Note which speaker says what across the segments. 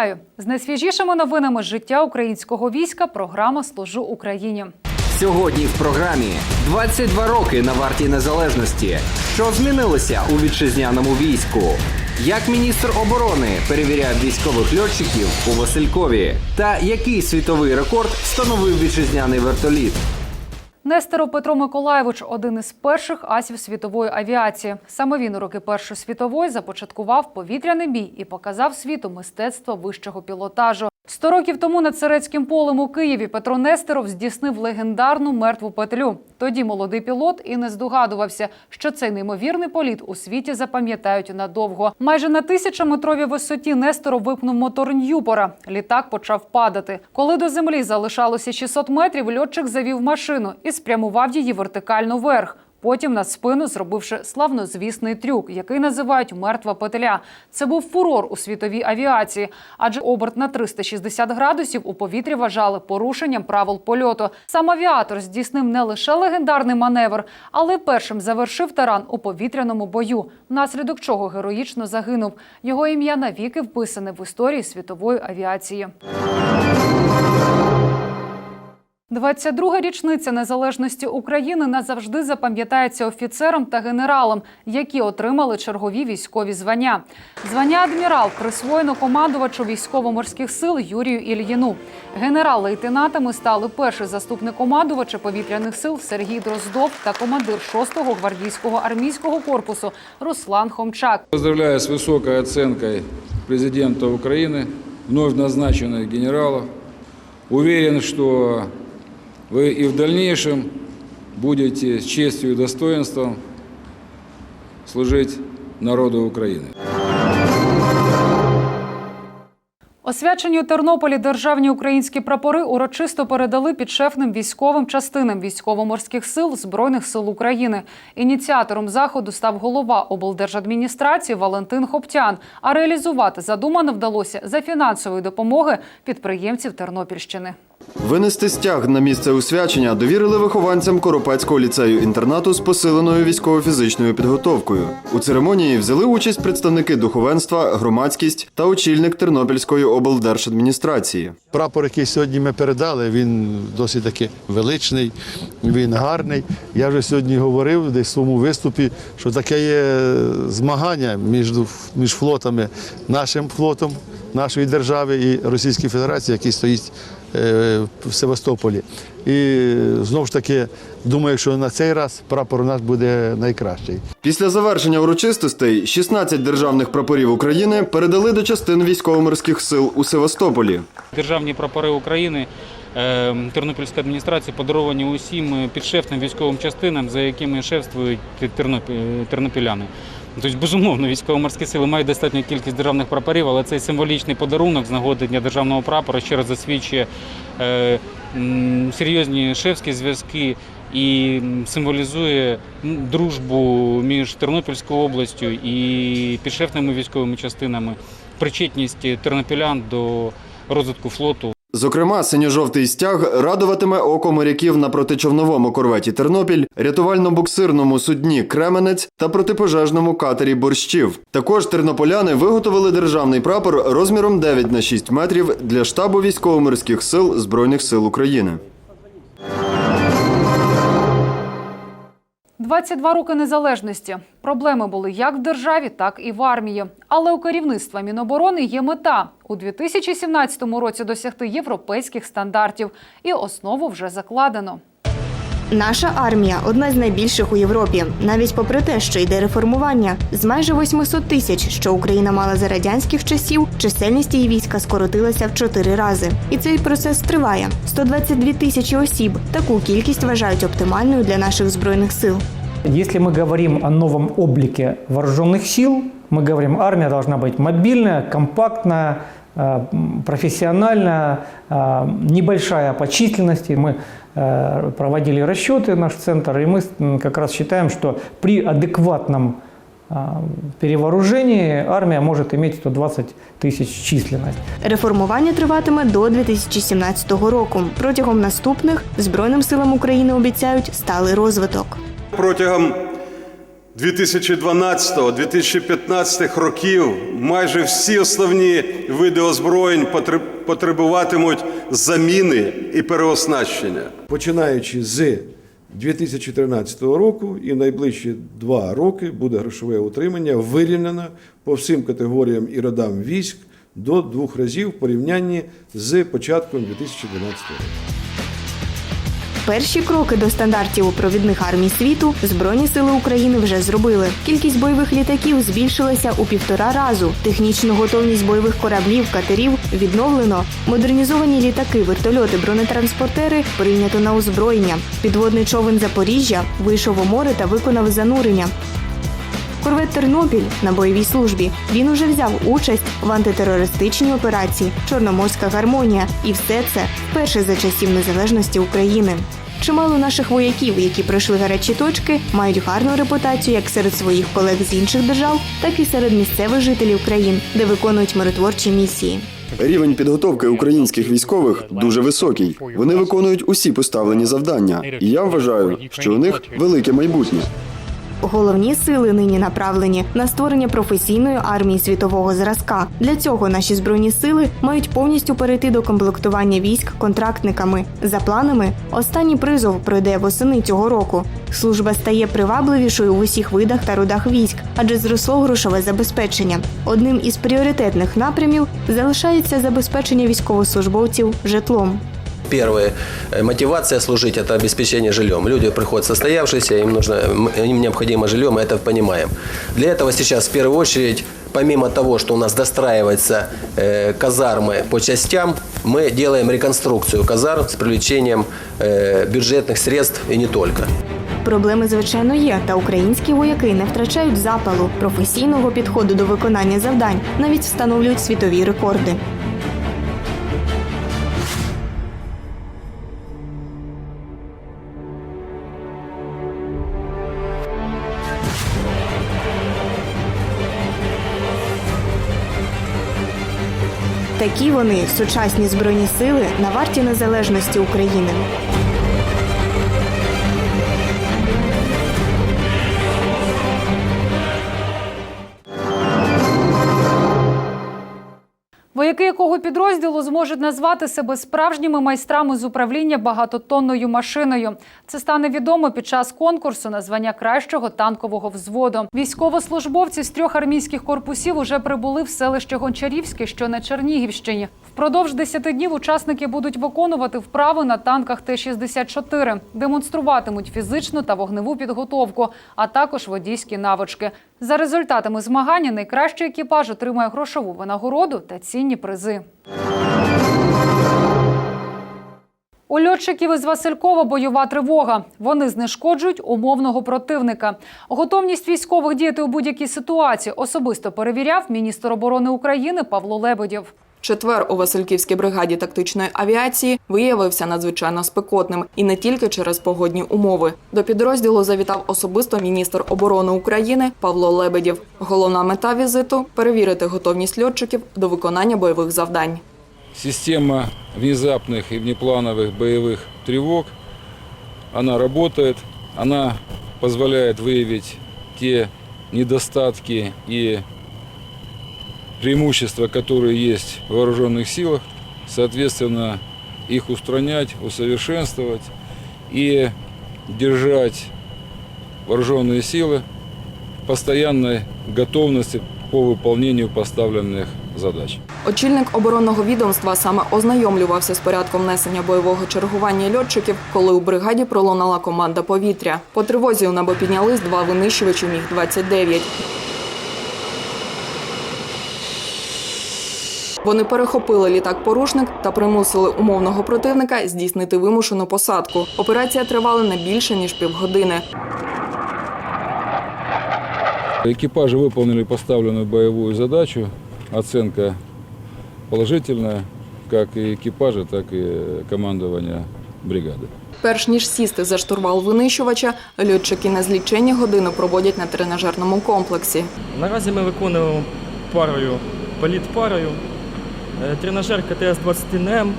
Speaker 1: Вітаю з найсвіжішими новинами життя українського війська. Програма Служу Україні.
Speaker 2: Сьогодні в програмі 22 роки на варті незалежності. Що змінилося у вітчизняному війську? Як міністр оборони перевіряв військових льотчиків у Василькові? Та який світовий рекорд встановив вітчизняний вертоліт?
Speaker 1: Нестеров Петро Миколаєвич один із перших асів світової авіації. Саме він у роки Першої світової започаткував повітряний бій і показав світу мистецтво вищого пілотажу. Сто років тому над Царецьким полем у Києві Петро Нестеров здійснив легендарну мертву петлю. Тоді молодий пілот і не здогадувався, що цей неймовірний політ у світі запам'ятають надовго. Майже на тисячометровій висоті Несторов випнув мотор Ньюпора. Літак почав падати. Коли до землі залишалося 600 метрів, льотчик завів машину і спрямував її вертикально вверх. Потім на спину зробивши славнозвісний трюк, який називають мертва петля. Це був фурор у світовій авіації, адже оберт на 360 градусів у повітрі вважали порушенням правил польоту. Сам авіатор здійснив не лише легендарний маневр, але першим завершив таран у повітряному бою, внаслідок чого героїчно загинув. Його ім'я навіки вписане в історії світової авіації. 22-га річниця незалежності України назавжди запам'ятається офіцерам та генералам, які отримали чергові військові звання. Звання адмірал присвоєно командувачу військово-морських сил Юрію Ільїну. Генерал-лейтенантами стали перший заступник командувача повітряних сил Сергій Дроздов та командир 6-го гвардійського армійського корпусу Руслан Хомчак.
Speaker 3: Поздравляю с высокой оценкой президента Украины, вновь назначенных генералов. Уверен, что вы и в дальнейшем будете с честью и достоинством служить народу Украины.
Speaker 1: Освячені у Тернополі державні українські прапори урочисто передали підшефним військовим частинам військово-морських сил Збройних сил України. Ініціатором заходу став голова облдержадміністрації Валентин Хоптян. А реалізувати задумане вдалося за фінансової допомоги підприємців Тернопільщини.
Speaker 4: Винести стяг на місце освячення довірили вихованцям Коропецького ліцею-інтернату з посиленою військово-фізичною підготовкою. У церемонії взяли участь представники духовенства, громадськість та очільник Тернопільської облдержадміністрації.
Speaker 5: Прапор, який сьогодні ми передали, він досить таки величний, він гарний. Я вже сьогодні говорив десь в своєму виступі, що таке є змагання між, між флотами, нашим флотом нашої держави і Російської Федерації, який стоїть в Севастополі. І знову ж таки, думаю, що на цей раз прапор у нас буде найкращий.
Speaker 4: Після завершення урочистостей 16 державних прапорів України передали до частин військово-морських сил у Севастополі.
Speaker 6: Державні прапори України е, Тернопільської адміністрації подаровані усім підшефним військовим частинам, за якими шефствують тернопіляни. Тобто, безумовно, військово-морські сили мають достатню кількість державних прапорів, але цей символічний подарунок з нагоди Дня державного прапора ще раз засвідчує е, серйозні шефські зв'язки і символізує дружбу між Тернопільською областю і підшефними військовими частинами, причетність тернопілян до розвитку флоту.
Speaker 4: Зокрема, синьо-жовтий стяг радуватиме око моряків на протичовновому корветі Тернопіль, рятувально-буксирному судні Кременець та протипожежному катері Борщів. Також тернополяни виготовили державний прапор розміром 9 на 6 метрів для штабу військово-морських сил Збройних сил України.
Speaker 1: 22 роки незалежності. Проблеми були як в державі, так і в армії. Але у керівництва Міноборони є мета у 2017 році досягти європейських стандартів, і основу вже закладено.
Speaker 7: Наша армія одна з найбільших у Європі, навіть попри те, що йде реформування. З майже 800 тисяч, що Україна мала за радянських часів, чисельність її війська скоротилася в чотири рази. І цей процес триває. 122 тисячі осіб. Таку кількість вважають оптимальною для наших збройних сил.
Speaker 8: Если мы говорим о новом облике вооруженных сил, мы говорим, армия должна быть мобильная, компактная, э, м, профессиональная, э, небольшая по численности. Мы э, проводили расчеты, наш центр, и мы м, как раз считаем, что при адекватном э, перевооружении армия может иметь 120 тысяч численность.
Speaker 7: Реформування триватиме до 2017 року. Протягом наступних Збройним силам України обіцяють сталий розвиток.
Speaker 9: Протягом 2012-2015 років майже всі основні види озброєнь потреб- потребуватимуть заміни і переоснащення.
Speaker 10: Починаючи з 2013 року і найближчі два роки буде грошове утримання вирівняно по всім категоріям і родам військ до двох разів в порівнянні з початком 2012 року.
Speaker 7: Перші кроки до стандартів у провідних армій світу Збройні сили України вже зробили. Кількість бойових літаків збільшилася у півтора разу. Технічну готовність бойових кораблів, катерів відновлено. Модернізовані літаки, вертольоти, бронетранспортери прийнято на озброєння. Підводний човен Запоріжжя вийшов у море та виконав занурення. Корвет Тернопіль на бойовій службі. Він уже взяв участь в антитерористичній операції Чорноморська гармонія. І все це вперше за часів незалежності України. Чимало наших вояків, які пройшли гарячі точки, мають гарну репутацію як серед своїх колег з інших держав, так і серед місцевих жителів країн, де виконують миротворчі місії.
Speaker 4: Рівень підготовки українських військових дуже високий. Вони виконують усі поставлені завдання, і я вважаю, що у них велике майбутнє.
Speaker 7: Головні сили нині направлені на створення професійної армії світового зразка. Для цього наші збройні сили мають повністю перейти до комплектування військ контрактниками. За планами, останній призов пройде восени цього року. Служба стає привабливішою в усіх видах та родах військ, адже зросло грошове забезпечення. Одним із пріоритетних напрямів залишається забезпечення військовослужбовців житлом.
Speaker 11: Первая э, мотивация служить – это обеспечение жильем. Люди приходят состоявшиеся, им, нужно, м, им необходимо жилье, мы это понимаем. Для этого сейчас в первую очередь, помимо того, что у нас достраиваются э, казармы по частям, мы делаем реконструкцию казарм с привлечением э, бюджетных средств и не только.
Speaker 7: Проблеми, звичайно, є, та українські вояки не втрачають запалу, професійного підходу до виконання завдань, навіть встановлюють світові рекорди. Такі вони сучасні збройні сили на варті незалежності України.
Speaker 1: Вояки якого підрозділу зможуть назвати себе справжніми майстрами з управління багатотонною машиною. Це стане відомо під час конкурсу на звання кращого танкового взводу. Військовослужбовці з трьох армійських корпусів уже прибули в селище Гончарівське, що на Чернігівщині. Впродовж 10 днів учасники будуть виконувати вправи на танках Т-64, демонструватимуть фізичну та вогневу підготовку, а також водійські навички. За результатами змагання найкращий екіпаж отримає грошову винагороду та цінні призи. У льотчиків із Василькова бойова тривога. Вони знешкоджують умовного противника. Готовність військових діяти у будь-якій ситуації особисто перевіряв міністр оборони України Павло Лебедєв.
Speaker 12: Четвер у Васильківській бригаді тактичної авіації виявився надзвичайно спекотним і не тільки через погодні умови. До підрозділу завітав особисто міністр оборони України Павло Лебедєв. Головна мета візиту перевірити готовність льотчиків до виконання бойових завдань.
Speaker 3: Система внезапных и внеплановых боевых тревог, она работает, она позволяет выявить те недостатки и преимущества, которые есть в вооруженных силах, соответственно, их устранять, усовершенствовать и держать вооруженные силы в постоянной готовности по выполнению поставленных задач.
Speaker 12: Очільник оборонного відомства саме ознайомлювався з порядком несення бойового чергування льотчиків, коли у бригаді пролунала команда повітря. По тривозі у небо піднялись два винищувачі Міг-29. Вони перехопили літак-порушник та примусили умовного противника здійснити вимушену посадку. Операція тривала не більше ніж півгодини.
Speaker 3: Экипажи выполнили поставленную боевую задачу. Оценка положительная, как и экипажа, так и командования бригады.
Speaker 12: Перш ніж сісти за штурвал винищувача, льотчики незлічені години проводять на тренажерному комплексі.
Speaker 13: Наразі ми виконуємо парою, політ парою. Е, Тренажер КТС-21М,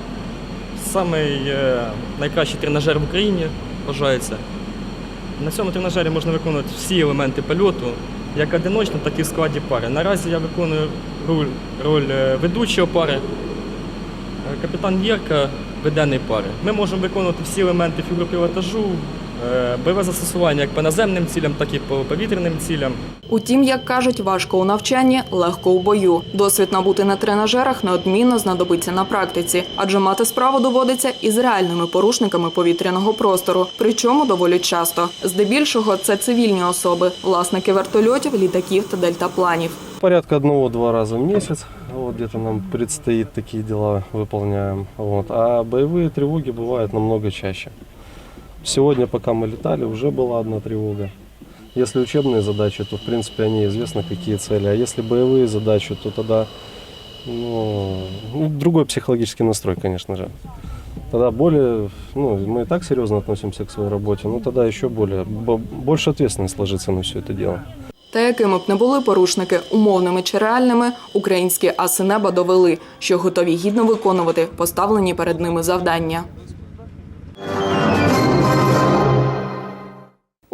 Speaker 13: самий е, найкращий тренажер в Україні вважається. На цьому тренажері можна виконувати всі елементи польоту, як одиночно, так і в складі пари. Наразі я виконую роль, роль е, ведучого пари. Капітан Єрка ведений пари. Ми можемо виконувати всі елементи фігур пілотажу, бойове застосування як по наземним цілям, так і по повітряним цілям.
Speaker 12: Утім, як кажуть, важко у навчанні, легко у бою. Досвід набути на тренажерах неодмінно знадобиться на практиці, адже мати справу доводиться із реальними порушниками повітряного простору, причому доволі часто. Здебільшого це цивільні особи, власники вертольотів, літаків та дельтапланів.
Speaker 14: Порядка одного-два раза в месяц. Вот где-то нам предстоит такие дела выполняем. Вот. А боевые тревоги бывают намного чаще. Сегодня, пока мы летали, уже была одна тревога. Если учебные задачи, то в принципе они известны, какие цели. А если боевые задачи, то тогда ну, ну, другой психологический настрой, конечно же. Тогда более, ну, мы и так серьезно относимся к своей работе, но тогда еще более, бо- больше ответственность ложится на все это дело.
Speaker 12: Та якими б не були порушники, умовними чи реальними, українські аси неба довели, що готові гідно виконувати поставлені перед ними завдання.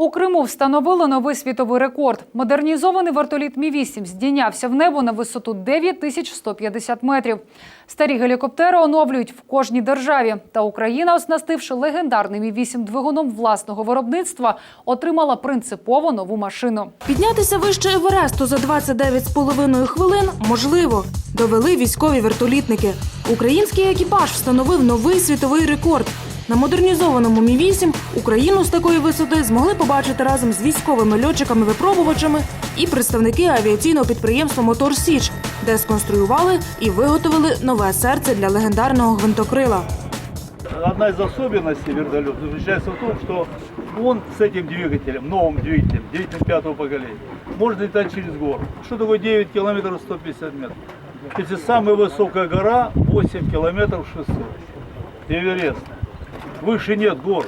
Speaker 1: У Криму встановили новий світовий рекорд. Модернізований вертоліт Мі-8 здійнявся в небо на висоту 9150 метрів. Старі гелікоптери оновлюють в кожній державі. Та Україна, оснастивши легендарний Мі-8 двигуном власного виробництва, отримала принципово нову машину.
Speaker 15: Піднятися вище Евересту за 29,5 хвилин можливо. Довели військові вертолітники. Український екіпаж встановив новий світовий рекорд. На модернізованому Мі-8 Україну з такої висоти змогли побачити разом з військовими льотчиками-випробувачами і представники авіаційного підприємства Мотор Січ, де сконструювали і виготовили нове серце для легендарного гвинтокрила.
Speaker 16: Одна из особенностей вертолета заключается в том, что он с этим двигателем, новым двигателем, двигателем пятого поколения, может летать через гору. Что такое 9 километров 150 метров? Если самая высокая гора 8 километров 600. Эверест. Выше нет гор.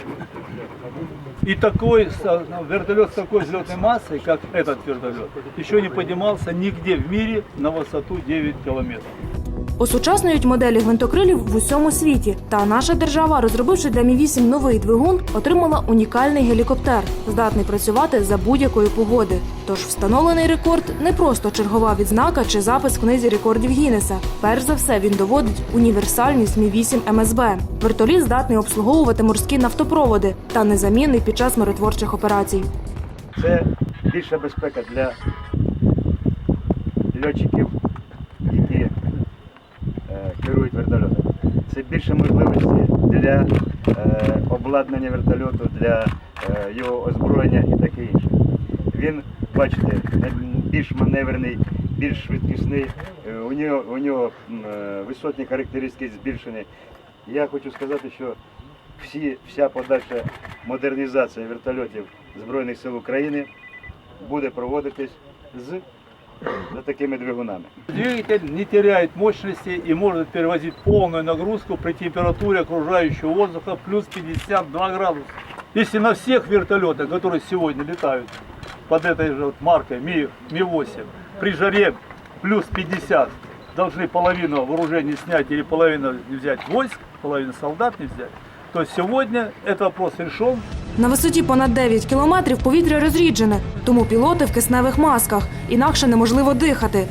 Speaker 16: И такой с- вертолет с такой взлетной массой, как этот вертолет, еще не поднимался нигде в мире на высоту 9 километров.
Speaker 15: Осучаснюють моделі гвинтокрилів в усьому світі. Та наша держава, розробивши для Мі-8 новий двигун, отримала унікальний гелікоптер, здатний працювати за будь-якої погоди. Тож встановлений рекорд не просто чергова відзнака чи запис в книзі рекордів Гіннеса. Перш за все він доводить універсальність Мі-8 МСБ. Вертоліт здатний обслуговувати морські нафтопроводи та незамінний під час миротворчих операцій.
Speaker 16: Це більша безпека для льотчиків, які е, керують вертольотом. Це більше можливості для е, обладнання вертольоту, для е, його озброєння і таке інше. Він, бачите, більш маневрений, більш швидкісний, е, у нього, у нього е, висотні характеристики збільшені. Я хочу сказати, що всі, вся подальша модернізація вертольотів Збройних сил України буде проводитись з за такими двигунами. Двигатель не теряет мощности и может перевозить полную нагрузку при температуре окружающего воздуха плюс 52 градуса. Если на всех вертолетах, которые сегодня летают под этой же вот маркой Ми, Ми-8, при жаре плюс 50 должны половину вооружения снять или половину взять войск, половину солдат не взять, то сегодня этот вопрос решен.
Speaker 15: На висоті понад 9 кілометрів повітря розріджене, тому пілоти в кисневих масках. Інакше неможливо дихати.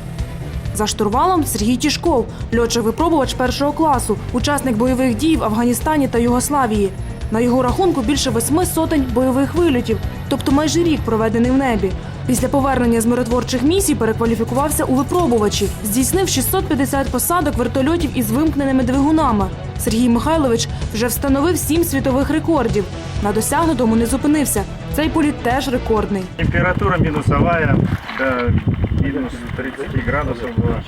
Speaker 15: За штурвалом Сергій Тішков, льотчик-випробувач першого класу, учасник бойових дій в Афганістані та Югославії. На його рахунку більше восьми сотень бойових вильотів, тобто майже рік проведений в небі. Після повернення з миротворчих місій перекваліфікувався у випробувачі, здійснив 650 посадок вертольотів із вимкненими двигунами. Сергій Михайлович вже встановив сім світових рекордів. На досягнутому не зупинився. Цей політ теж рекордний.
Speaker 16: Температура минусовая, до минус 30 градусов была.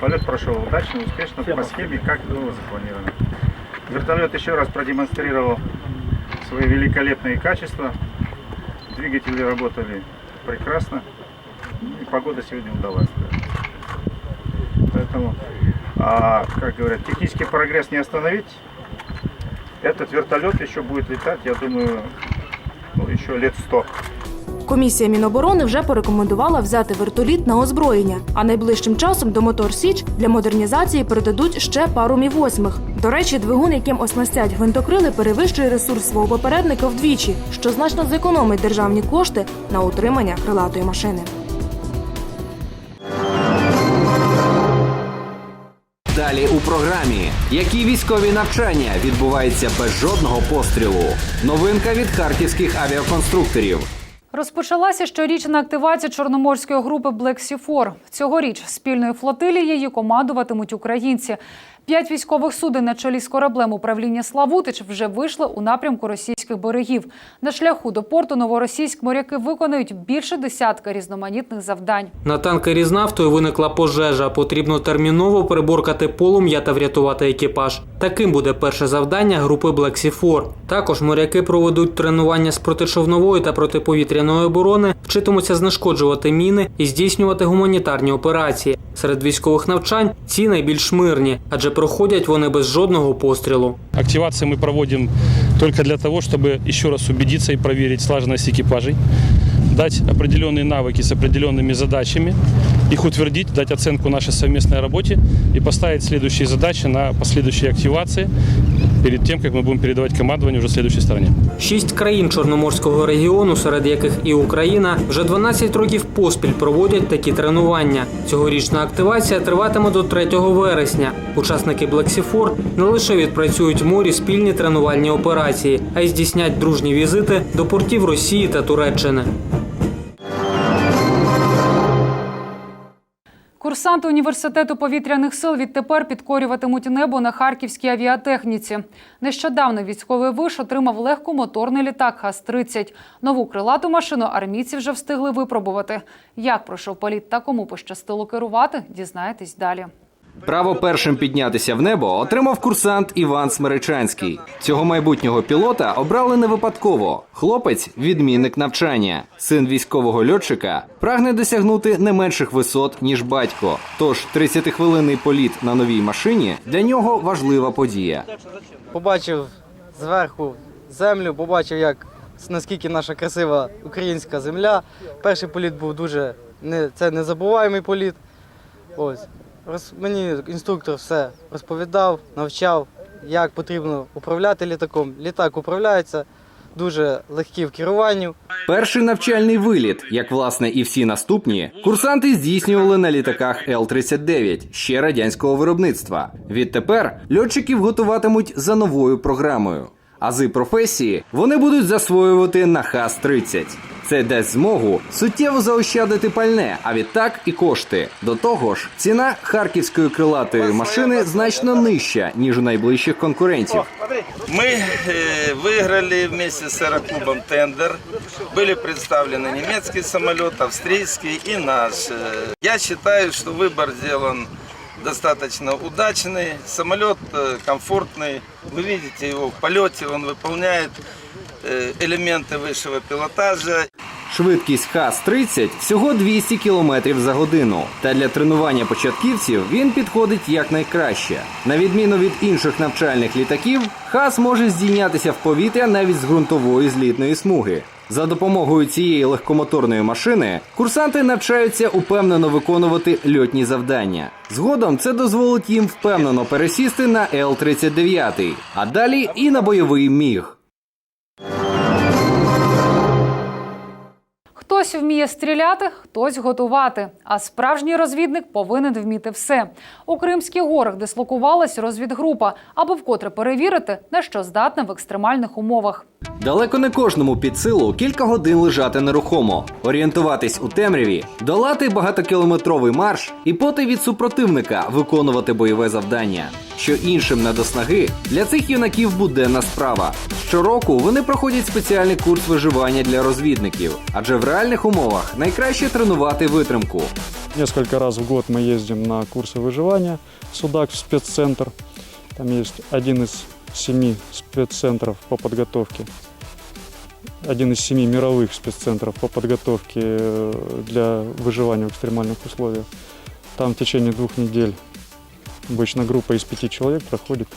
Speaker 16: Полет прошел удачно, успешно, по схеме, как было запланировано. Вертолет еще раз продемонстрировал свои великолепные качества. Двигатели работали прекрасно. Ну И погода сегодня удалась. да. Поэтому, а, как говорят, технический прогресс не остановить. Этот вертолет еще будет летать, я думаю, ну, еще лет сто.
Speaker 15: Комісія Міноборони вже порекомендувала взяти вертоліт на озброєння, а найближчим часом до Мотор Січ для модернізації передадуть ще пару мі восьмих. До речі, двигун, яким оснастять гвинтокрили, перевищує ресурс свого попередника вдвічі, що значно зекономить державні кошти на утримання крилатої машини.
Speaker 2: Далі у програмі, які військові навчання відбуваються без жодного пострілу. Новинка від харківських авіаконструкторів.
Speaker 1: Розпочалася щорічна активація чорноморської групи Black Sea 4 Цьогоріч спільної флотилії її командуватимуть українці. П'ять військових суден на чолі з кораблем управління Славутич вже вийшли у напрямку російських берегів. На шляху до порту Новоросійськ моряки виконують більше десятка різноманітних завдань.
Speaker 17: На танкері з нафтою виникла пожежа. Потрібно терміново приборкати полум'я та врятувати екіпаж. Таким буде перше завдання групи 4. Також моряки проведуть тренування з протичовнової та протиповітряної оборони, вчитимуться знешкоджувати міни і здійснювати гуманітарні операції. Серед військових навчань ці найбільш мирні, адже проходять вони без жодного пострілу.
Speaker 18: Активацию мы проводим только для того, чтобы еще раз убедиться и проверить слаженность экипажей, дать определенные навыки с определенными задачами, их утвердить, дать оценку нашей совместной работе и поставить следующие задачи на последующие активации перед тем, как мы будем передавать командование уже следующей стороне.
Speaker 17: Шість країн Чорноморського регіону, серед яких і Україна, вже 12 років поспіль проводять такі тренування. Цьогорічна активація триватиме до 3 вересня. Учасники 4 не лише відпрацюють в морі спільні тренувальні операції, а й здійснять дружні візити до портів Росії та Туреччини.
Speaker 1: Курсанти університету повітряних сил відтепер підкорюватимуть небо на харківській авіатехніці. Нещодавно військовий виш отримав легкомоторний літак ХАС-30. Нову крилату машину армійці вже встигли випробувати. Як пройшов політ та кому пощастило керувати, дізнаєтесь далі.
Speaker 2: Право першим піднятися в небо отримав курсант Іван Смеречанський. Цього майбутнього пілота обрали не випадково. Хлопець відмінник навчання. Син військового льотчика прагне досягнути не менших висот, ніж батько. Тож 30-хвилинний політ на новій машині для нього важлива подія.
Speaker 19: побачив зверху землю, побачив, як наскільки наша красива українська земля. Перший політ був дуже не, це незабуваємий політ. Ось. Роз, мені інструктор все розповідав, навчав, як потрібно управляти літаком. Літак управляється дуже легкий в керуванні.
Speaker 2: Перший навчальний виліт, як власне і всі наступні, курсанти здійснювали на літаках Л-39 ще радянського виробництва. Відтепер льотчиків готуватимуть за новою програмою Ази професії вони будуть засвоювати на ХАС-30. Це дасть змогу суттєво заощадити пальне, а відтак і кошти. До того ж, ціна харківської крилатої машини значно нижча ніж у найближчих конкурентів.
Speaker 20: Мы э, выиграли вместе с аэроклубом тендер. Были представлены немецкий самолет, австрийский и наш. Э, Я считаю, что выбор сделан достаточно удачный. Самолет э, комфортный. Вы видите его в полете, он выполняет э, элементы высшего пилотажа.
Speaker 2: Швидкість ХАС-30 всього 200 км за годину. Та для тренування початківців він підходить якнайкраще. На відміну від інших навчальних літаків, ХАС може здійнятися в повітря навіть з ґрунтової злітної смуги. За допомогою цієї легкомоторної машини курсанти навчаються упевнено виконувати льотні завдання. Згодом це дозволить їм впевнено пересісти на Л-39, а далі і на бойовий міг.
Speaker 1: Хтось вміє стріляти, хтось готувати. А справжній розвідник повинен вміти все. У Кримських горах дислокувалась розвідгрупа, аби вкотре перевірити, на що здатна в екстремальних умовах.
Speaker 2: Далеко не кожному під силу кілька годин лежати нерухомо, орієнтуватись у темряві, долати багатокілометровий марш і поти від супротивника виконувати бойове завдання. Що іншим не до снаги, для цих юнаків буденна справа. Щороку вони проходять спеціальний курс виживання для розвідників, адже в реальних умовах найкраще тренувати витримку.
Speaker 21: Несколько раз в год мы ездим на курсы выживания в Судак, в спеццентр. Там есть один из Семи спеццентров по подготовке, один из семи мировых спеццентров по подготовке э, для выживания в экстремальных условиях. Там в течение двух недель обычно группа из пяти человек проходит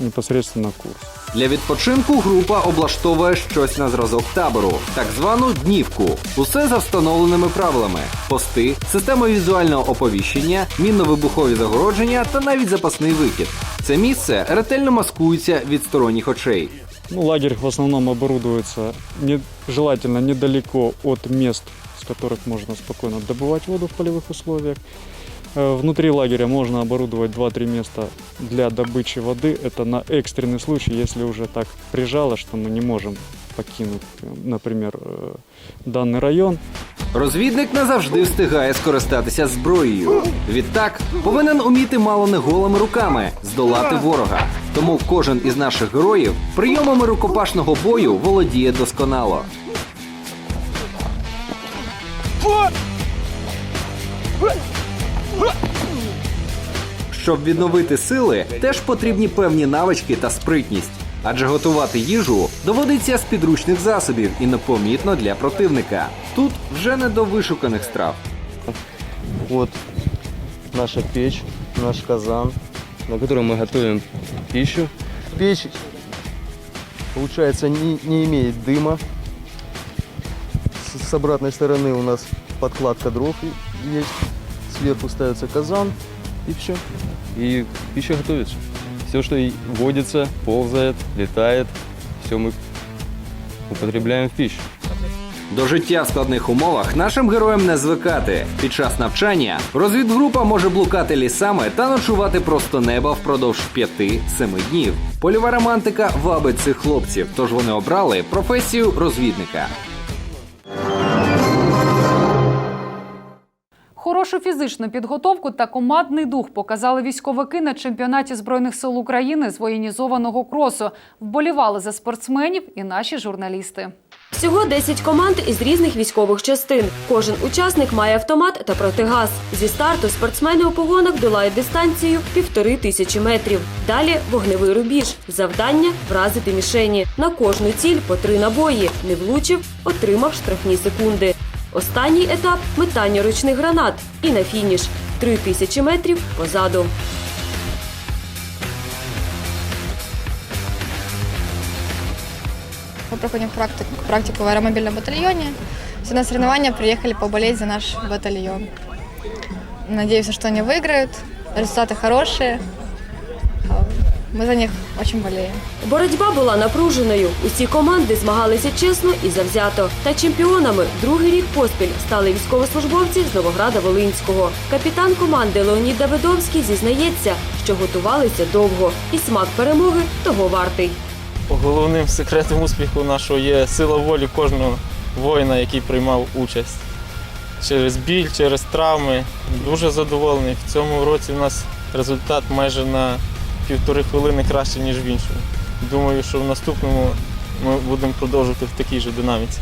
Speaker 21: непосредственно курс.
Speaker 2: Для відпочинку група облаштовує щось на зразок табору, так звану днівку. Усе за встановленими правилами: пости, система візуального оповіщення, мінно-вибухові загородження та навіть запасний вихід. Це місце ретельно маскується від сторонніх очей.
Speaker 21: Ну, лагерь в основном оборудуется не, желательно недалеко от мест, с которых можно спокойно добывать воду в полевых условиях. Э, Внутри лагеря можно оборудовать 2-3 места для добычи воды. Это на экстренный случай, если уже так прижало, что мы не можем покинуть, э, например, э, данный район.
Speaker 2: Розвідник не завжди встигає скористатися зброєю. Відтак повинен уміти мало не голими руками здолати ворога. Тому кожен із наших героїв прийомами рукопашного бою володіє досконало. Щоб відновити сили, теж потрібні певні навички та спритність. Адже готувати їжу доводиться з підручних засобів і непомітно для противника. Тут вже не до вишуканих страв.
Speaker 22: Вот наша печь, наш казан, на котором мы готовим пищу. Печь, получается, не, не имеет дыма. С, с обратной стороны у нас подкладка дров и- есть. Сверху ставится казан и все. И пища готовится. Все, что и водится, ползает, летает, все мы употребляем в пищу.
Speaker 2: До життя в складних умовах нашим героям не звикати. Під час навчання розвідгрупа може блукати лісами та ночувати просто неба впродовж 5-7 днів. Польова романтика вабить цих хлопців, тож вони обрали професію розвідника.
Speaker 1: Хорошу фізичну підготовку та командний дух показали військовики на чемпіонаті збройних сил України з воєнізованого кросу. Вболівали за спортсменів і наші журналісти.
Speaker 23: Всього 10 команд із різних військових частин. Кожен учасник має автомат та протигаз. Зі старту спортсмени у погонах долають дистанцію півтори тисячі метрів. Далі вогневий рубіж. Завдання вразити мішені. На кожну ціль по три набої. Не влучив, отримав штрафні секунди. Останній етап метання ручних гранат. І на фініш три тисячі метрів позаду.
Speaker 24: Мы проходим практику, практику в аэромобильном батальоне. Все на соревнования приехали поболеть за наш батальон. Надеюсь, что они выиграют. Результаты хорошие. Мы за них очень болеем.
Speaker 23: Боротьба була напруженою. Усі команди змагалися чесно і завзято. Та чемпіонами другий рік поспіль стали військовослужбовці з Новограда Волинського. Капітан команди Леонід Давидовський зізнається, що готувалися довго, і смак перемоги того вартий.
Speaker 25: Головним секретом успіху нашого є сила волі кожного воїна, який приймав участь. Через біль, через травми. Дуже задоволений. В цьому році у нас результат майже на півтори хвилини краще, ніж в іншому. Думаю, що в наступному ми будемо продовжувати в такій же динаміці.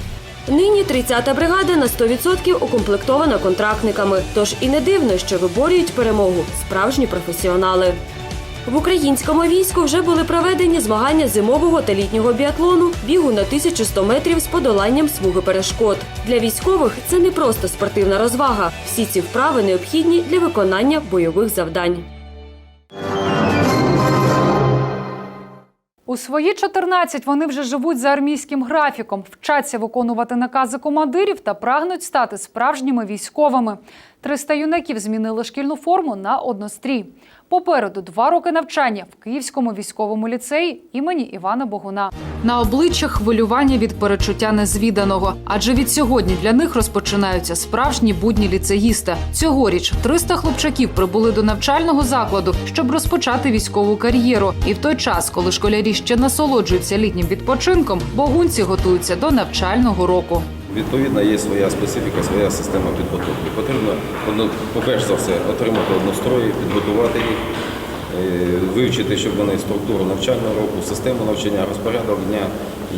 Speaker 23: Нині 30-та бригада на 100% укомплектована контрактниками. Тож і не дивно, що виборюють перемогу справжні професіонали. В українському війську вже були проведені змагання зимового та літнього біатлону, бігу на 1100 метрів з подоланням смуги перешкод. Для військових це не просто спортивна розвага. Всі ці вправи необхідні для виконання бойових завдань.
Speaker 1: У свої 14 вони вже живуть за армійським графіком, вчаться виконувати накази командирів та прагнуть стати справжніми військовими. 300 юнаків змінили шкільну форму на однострій. Попереду два роки навчання в Київському військовому ліцеї імені Івана Богуна. На обличчях хвилювання від перечуття незвіданого, адже від сьогодні для них розпочинаються справжні будні ліцеїста. Цьогоріч 300 хлопчаків прибули до навчального закладу, щоб розпочати військову кар'єру. І в той час, коли школярі ще насолоджуються літнім відпочинком, богунці готуються до навчального року.
Speaker 26: Відповідно, є своя специфіка, своя система підготовки. Потрібно, ну, по-перше за все, отримати однострої, підготувати їх, е, вивчити, щоб вони структуру навчального року, систему навчання, розпорядок дня,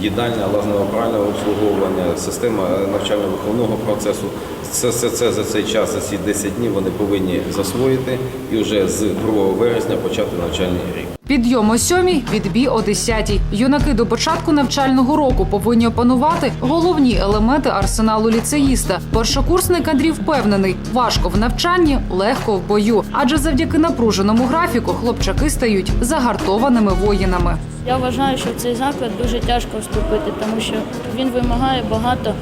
Speaker 26: їдальня, лазного прального обслуговування, система навчально-виховного процесу. Це, це, це за цей час, за ці 10 днів вони повинні засвоїти і вже з 2 вересня почати навчальний рік.
Speaker 1: Підйом о сьомій, відбій о десятій. Юнаки до початку навчального року повинні опанувати головні елементи арсеналу ліцеїста. Першокурсник Андрій впевнений, важко в навчанні, легко в бою. Адже завдяки напруженому графіку хлопчаки стають загартованими воїнами.
Speaker 27: Я вважаю, що в цей заклад дуже тяжко вступити, тому що він вимагає багато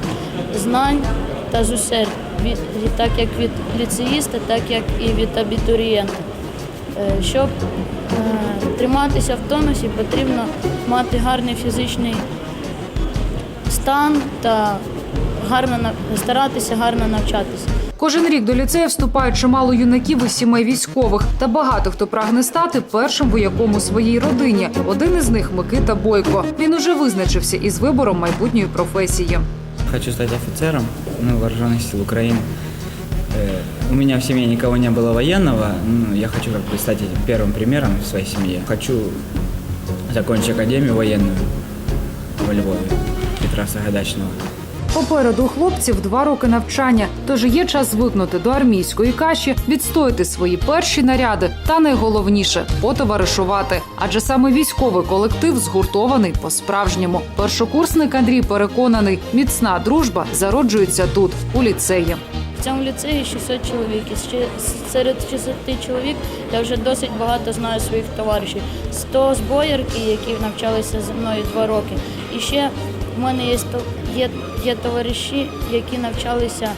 Speaker 27: знань та зусиль, так як від ліцеїста, так як і від абітурієнта. Е, Щоб е, триматися в тонусі, потрібно мати гарний фізичний стан та гарно старатися гарно навчатися.
Speaker 1: Кожен рік до ліцею вступають чимало юнаків із сімей військових, та багато хто прагне стати першим вояком у своїй родині. Один із них Микита Бойко. Він уже визначився із вибором майбутньої професії.
Speaker 28: Хочу стать офицером ну, вооруженных сил Украины. Э, У меня в семье никого не было военного. Ну, я хочу как бы стать этим первым примером в своей семье. Хочу закончить академию военную во Львове Петра Сагайдачного.
Speaker 1: Попереду хлопців два роки навчання, тож є час звикнути до армійської каші, відстояти свої перші наряди та найголовніше потоваришувати. Адже саме військовий колектив згуртований по-справжньому. Першокурсник Андрій переконаний, міцна дружба зароджується тут, у ліцеї.
Speaker 27: В цьому ліцеї 600 чоловік. І серед 600 чоловік я вже досить багато знаю своїх товаришів. 100 з які навчалися зі мною два роки. І ще в мене є, є, є товариші, які навчалися,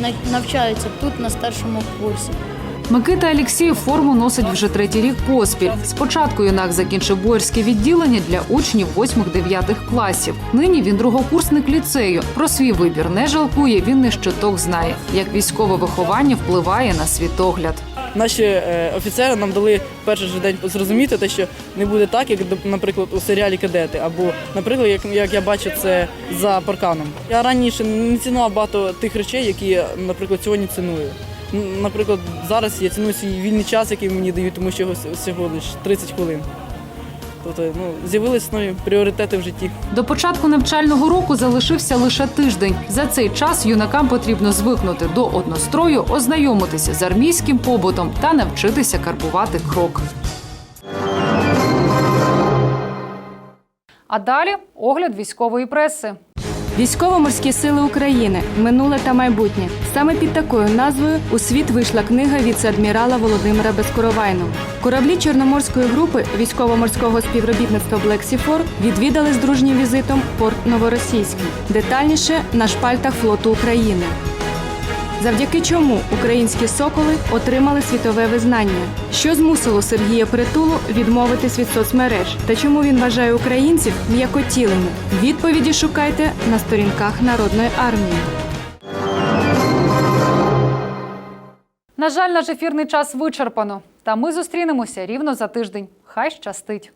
Speaker 27: на- навчаються тут на старшому курсі.
Speaker 1: Микита Алєксєєв форму носить вже третій рік поспіль. Спочатку юнак закінчив боярське відділення для учнів 8-9 класів. Нині він другокурсник ліцею. Про свій вибір не жалкує. Він не щоток знає, як військове виховання впливає на світогляд.
Speaker 29: Наші е, офіцери нам дали перший же день зрозуміти, те, що не буде так, як, наприклад, у серіалі Кадети, або, наприклад, як, як я бачу це за парканом. Я раніше не цінував багато тих речей, які, я, наприклад, сьогодні ціную. Наприклад, зараз я ціную свій вільний час, який мені дають, тому що всього лише 30 хвилин. Тобто ну, з'явилися нові пріоритети в житті.
Speaker 1: До початку навчального року залишився лише тиждень. За цей час юнакам потрібно звикнути до однострою, ознайомитися з армійським побутом та навчитися карбувати крок. А далі огляд військової преси.
Speaker 30: Військово-морські сили України минуле та майбутнє. Саме під такою назвою у світ вийшла книга віце-адмірала Володимира Безкоровайного. Кораблі Чорноморської групи військово-морського співробітництва Black Sea 4 відвідали з дружнім візитом порт Новоросійський. Детальніше на шпальтах флоту України. Завдяки чому українські соколи отримали світове визнання? Що змусило Сергія Притулу відмовитись від соцмереж? Та чому він вважає українців м'якотілими? Відповіді шукайте на сторінках Народної армії.
Speaker 1: На жаль, наш ефірний час вичерпано. Та ми зустрінемося рівно за тиждень. Хай щастить!